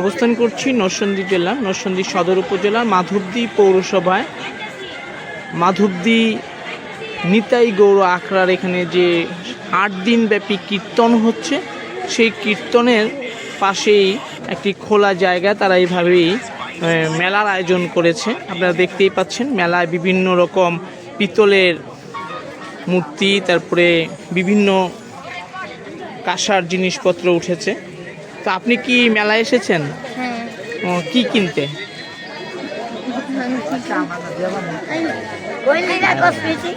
অবস্থান করছি নরসিংদী জেলার নরসিংদী সদর উপজেলার মাধবদী পৌরসভায়। মাধবদী নিতাই গৌর আখড়ার এখানে যে আট দিন ব্যাপী কীর্তন হচ্ছে, সেই কীর্তনের পাশেই একটি খোলা জায়গা তারা এইভাবেই মেলার আয়োজন করেছে। আপনারা দেখতেই পাচ্ছেন, মেলায় বিভিন্ন রকম পিতলের মূর্তি, তারপরে বিভিন্ন কাঁসার জিনিসপত্র উঠেছে। তো আপনি কি মেলায় এসেছেন? হ্যাঁ। ও, কি কিনতে? কসমেটিক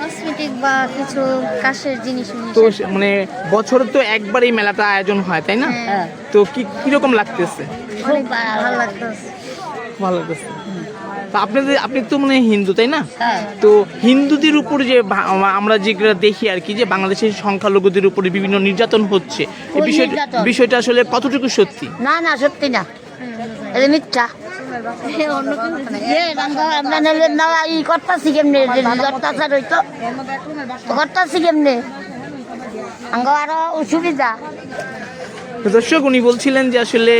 কসমেটিক বা কিছু কাশের জিনিস তো মানে বছরে তো একবার এই মেলাটা আয়োজন হয় তাই না? হ্যাঁ। তো কি কীরকম লাগতেছে? ভালো লাগতেছে। ভালো লাগতেছে। তো আপনাদের আপনি তো মানে হিন্দু তাই না? তো হিন্দুদের উপর যে আমরা যেগুলো দেখি আর কি যে বাংলাদেশের সংখ্যালঘুদের উপরে বিভিন্ন নির্যাতন হচ্ছে এই বিষয়টা আসলে কতটুকু সত্যি? না না সত্যি না। এটা মিথ্যা। করতাছি কেমনে? অত্যাচার হইতো। করতাছি কেমনে? আরও অসুবিধা। দর্শক উনি বলছিলেন যে আসলে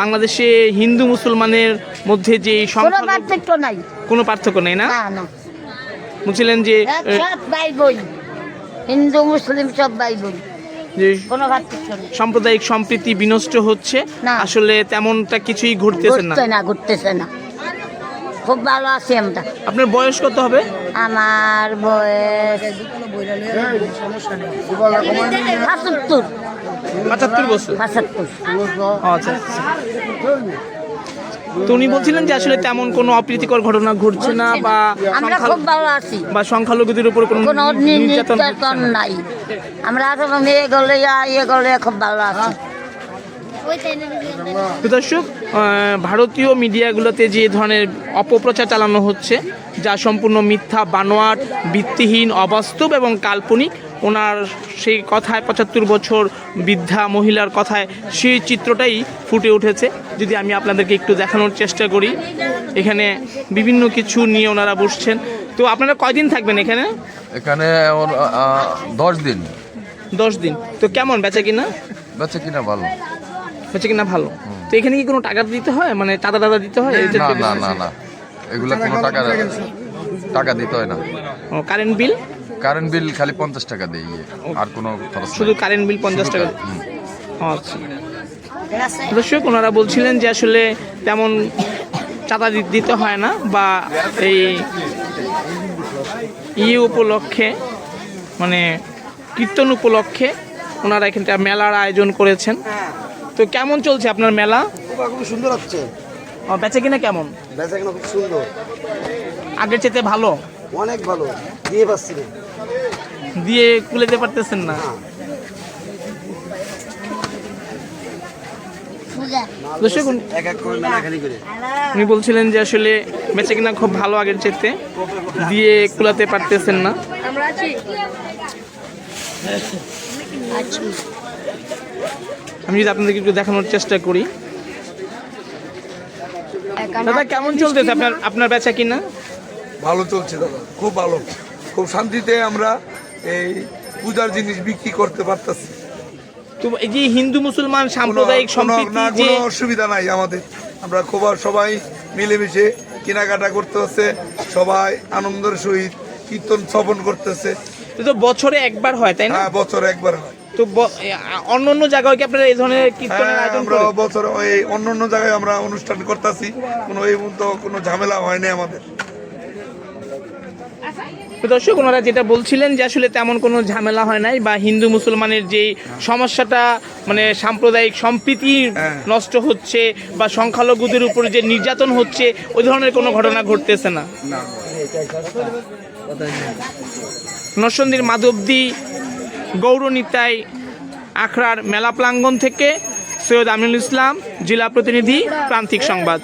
বাংলাদেশে হিন্দু মুসলমানের মধ্যে যে কোনো পার্থক্য নাই। কোনো পার্থক্য নেই না? বলছিলেন যে সব ভাই বোন হিন্দু মুসলিম সব ভাই বোন যে সাম্প্রদায়িক সম্প্রীতি বিনষ্ট হচ্ছে। আসলে তেমনটা কিছুই ঘটতেছে না ঘটতেছে না। খুব ভালো আছি আমরা। আপনার বয়স কত হবে? আমার বয়স পঁচাত্তর পঁচাত্তর বছর? পঁচাত্তর আচ্ছা আচ্ছা। তো উনি বলছিলেন যে আসলে তেমন কোনো অপ্রীতিকর ঘটনা ঘটছে না বা আমরা খুব ভালো আছি। বা সংখ্যালঘুদের উপর কোনো নির্যাতন। নাই। আমরা তো মেয়ে গলে ইয়ে গলে খুব ভালো আছি। দর্শক ভারতীয় মিডিয়াগুলোতে যে ধরনের অপপ্রচার চালানো হচ্ছে যা সম্পূর্ণ মিথ্যা বানোয়াট ভিত্তিহীন অবাস্তব এবং কাল্পনিক ওনার সেই কথায় পঁচাত্তর বছর বৃদ্ধা মহিলার কথায় সেই চিত্রটাই ফুটে উঠেছে। যদি আমি আপনাদেরকে একটু দেখানোর চেষ্টা করি এখানে বিভিন্ন কিছু নিয়ে ওনারা বসছেন। তো আপনারা কয়দিন থাকবেন এখানে? এখানে দশ দিন। দশ দিন। তো কেমন বেচা কিনা? বেচে কিনা ভালো। বেচা কিনা ভালো? তো এখানে কি কোনো টাকা দিতে হয়? মানে টাকা টাকা দিতে হয়? না না না না। এগুলো কোনো টাকা টাকা দিতে হয় না। ও, কারেন্ট বিল কারেন্ট বিল খালি পঞ্চাশ টাকা দিই আর কোনো খরচ শুধু কারেন্ট বিল পঞ্চাশ টাকা। আচ্ছা। দর্শক ওনারা বলছিলেন যে আসলে তেমন চাঁদা দিতে হয় না বা এই ইয়ে উপলক্ষে মানে কীর্তন উপলক্ষে ওনারা এখানটা মেলার আয়োজন করেছেন। তো কেমন চলছে আপনার মেলা? খুব সুন্দর হচ্ছে। ও, বেচা কিনা কেমন? বেচা কেনা খুব সুন্দর। আগের চেতে ভালো? অনেক ভালো। দিয়ে পাচ্ছি না দিয়ে কুলেতে পারতেছেন না? উনি- করে উনি বলছিলেন যে আসলে বেচা কিনা খুব ভালো আগের চেতে দিয়ে কুলাতে পারতেছেন না। আমি যদি আপনাদেরকে একটু দেখানোর চেষ্টা করি। দাদা কেমন চলতেছে আপনার আপনার বেচা কিনা? ভালো চলছে দাদা খুব ভালো। খুব শান্তিতে আমরা এই পূজার জিনিস বিক্রি করতে পারতেছি। তো এই যে হিন্দু মুসলমান সাম্প্রদায়িক সম্প্রীতি যে কোনো অসুবিধা নাই আমাদের। আমরা খুব আর সবাই মিলেমিশে কেনাকাটা করতে হচ্ছে সবাই আনন্দের সহিত কীর্তন শ্রবণ করতেছে। তো বছরে একবার হয় তাই না? বছরে একবার হয়। তো অন্য অন্য জায়গায় কি আপনারা এই ধরনের কীর্তনের হ্যাঁ আয়োজন আমরা? বছর ওই অন্য অন্য জায়গায় আমরা অনুষ্ঠান করতেছি। কোনো এই মতো কোনো ঝামেলা হয়নি আমাদের। তো দর্শক ওনারা যেটা বলছিলেন যে আসলে তেমন কোনো ঝামেলা হয় নাই বা হিন্দু মুসলমানের যে সমস্যাটা মানে সাম্প্রদায়িক সম্প্রীতি হ্যাঁ। নষ্ট হচ্ছে বা সংখ্যালঘুদের উপর যে নির্যাতন হচ্ছে ওই ধরনের কোনো ঘটনা ঘটতেছে না। নরসন্দির মাধবদী গৌরনিতাই আখড়ার মেলা প্রাঙ্গন থেকে সৈয়দ আমিনুল ইসলাম জেলা প্রতিনিধি প্রান্তিক সংবাদ।